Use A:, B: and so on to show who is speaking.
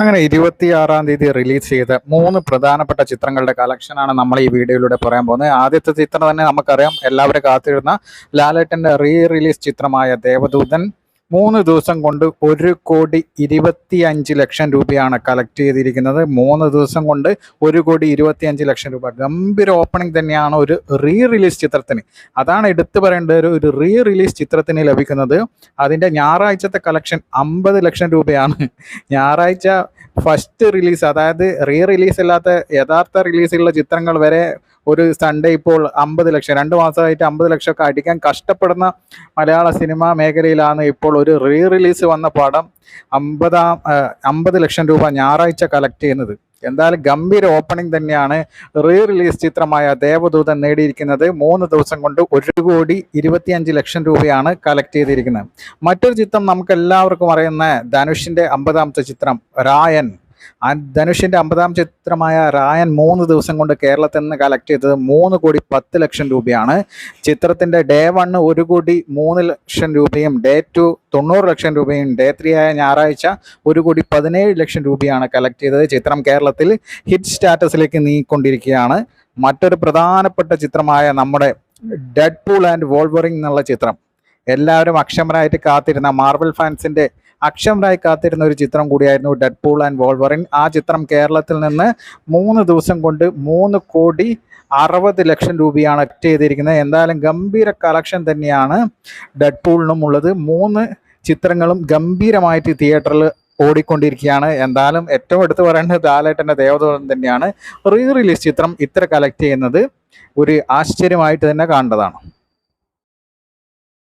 A: അങ്ങനെ ഇരുപത്തിയാറാം തീയതി റിലീസ് ചെയ്ത മൂന്ന് പ്രധാനപ്പെട്ട ചിത്രങ്ങളുടെ കളക്ഷനാണ് നമ്മൾ ഈ വീഡിയോയിലൂടെ പറയാൻ പോകുന്നത്. ആദ്യത്തെ ചിത്രം തന്നെ നമുക്കറിയാം. എല്ലാവരും കാത്തിരുന്ന ലാലേട്ടന്റെ റീ റിലീസ് ചിത്രമായ ദേവദൂതൻ മൂന്ന് ദിവസം കൊണ്ട് ഒരു കോടി ഇരുപത്തി അഞ്ച് ലക്ഷം രൂപയാണ് കളക്ട് ചെയ്തിരിക്കുന്നത്. മൂന്ന് ദിവസം കൊണ്ട് ഒരു കോടി ഇരുപത്തി അഞ്ച് ലക്ഷം രൂപ. ഗംഭീര ഓപ്പണിംഗ് തന്നെയാണ് ഒരു റീ റിലീസ് ചിത്രത്തിന്. അതാണ് എടുത്തു പറയേണ്ട ഒരു റീ റിലീസ് ചിത്രത്തിന് ലഭിക്കുന്നത്. അതിന്റെ ഞായറാഴ്ചത്തെ കളക്ഷൻ അമ്പത് ലക്ഷം രൂപയാണ്. ഞായറാഴ്ച ഫസ്റ്റ് റിലീസ് അതായത് റീ റിലീസ് അല്ലാത്ത യഥാർത്ഥ റിലീസുള്ള ചിത്രങ്ങൾ വരെ ഒരു സൺഡേ ഇപ്പോൾ അമ്പത് ലക്ഷം രണ്ട് മാസമായിട്ട് അമ്പത് ലക്ഷമൊക്കെ അടിക്കാൻ കഷ്ടപ്പെടുന്ന മലയാള സിനിമാ മേഖലയിലാണ് ഇപ്പോൾ ഒരു റീ റിലീസ് വന്ന പടം അമ്പതാം അമ്പത് ലക്ഷം രൂപ ഞായറാഴ്ച കളക്ട് ചെയ്യുന്നത്. എന്തായാലും ഗംഭീര ഓപ്പണിംഗ് തന്നെയാണ് റീ റിലീസ് ചിത്രമായ ദേവദൂതൻ നേടിയിരിക്കുന്നത്. മൂന്ന് ദിവസം കൊണ്ട് ഒരു കോടി ഇരുപത്തിയഞ്ച് ലക്ഷം രൂപയാണ് കളക്ട് ചെയ്തിരിക്കുന്നത്. മറ്റൊരു ചിത്രം നമുക്ക് എല്ലാവർക്കും അറിയുന്ന ധനുഷിന്റെ അമ്പതാമത്തെ ചിത്രം രായൻ. ആ ധനുഷിന്റെ അമ്പതാം ചിത്രമായ റായൻ മൂന്ന് ദിവസം കൊണ്ട് കേരളത്തിൽ നിന്ന് കളക്ട് ചെയ്തത് മൂന്ന് കോടി പത്ത് ലക്ഷം രൂപയാണ്. ചിത്രത്തിന്റെ ഡേ വണ്ണ് ഒരു കോടി മൂന്ന് ലക്ഷം രൂപയും ഡേ ടു തൊണ്ണൂറ് ലക്ഷം രൂപയും ഡേ ത്രീ ആയ ഞായറാഴ്ച ഒരു കോടി പതിനേഴ് ലക്ഷം രൂപയാണ് കളക്ട് ചെയ്തത്. ചിത്രം കേരളത്തിൽ ഹിറ്റ് സ്റ്റാറ്റസിലേക്ക് നീങ്ങിക്കൊണ്ടിരിക്കുകയാണ്. മറ്റൊരു പ്രധാനപ്പെട്ട ചിത്രമായ നമ്മുടെ ഡെഡ് പൂൾ ആൻഡ് വോൾവറിംഗ് എന്നുള്ള ചിത്രം. എല്ലാവരും അക്ഷമരായിട്ട് കാത്തിരുന്ന മാർബിൾ ഫാൻസിന്റെ അക്ഷമരായി കാത്തിരുന്ന ഒരു ചിത്രം കൂടിയായിരുന്നു ഡെഡ് പൂൾ ആൻഡ് വോൾവറിൻ. ആ ചിത്രം കേരളത്തിൽ നിന്ന് മൂന്ന് ദിവസം കൊണ്ട് മൂന്ന് കോടി അറുപത് ലക്ഷം രൂപയാണ് അക്ട് ചെയ്തിരിക്കുന്നത്. എന്തായാലും ഗംഭീര കളക്ഷൻ തന്നെയാണ് ഡെഡ് പൂളിനും ഉള്ളത്. മൂന്ന് ചിത്രങ്ങളും ഗംഭീരമായിട്ട് തിയേറ്ററിൽ ഓടിക്കൊണ്ടിരിക്കുകയാണ്. എന്തായാലും ഏറ്റവും എടുത്തു പറയേണ്ടത് ലാലേട്ടന്റെ ദേവദൂതൻ തന്നെയാണ്. റീ റിലീസ് ചിത്രം ഇത്ര കളക്ട് ചെയ്യുന്നത് ഒരു ആശ്ചര്യമായിട്ട് തന്നെ കാണേണ്ടതാണ്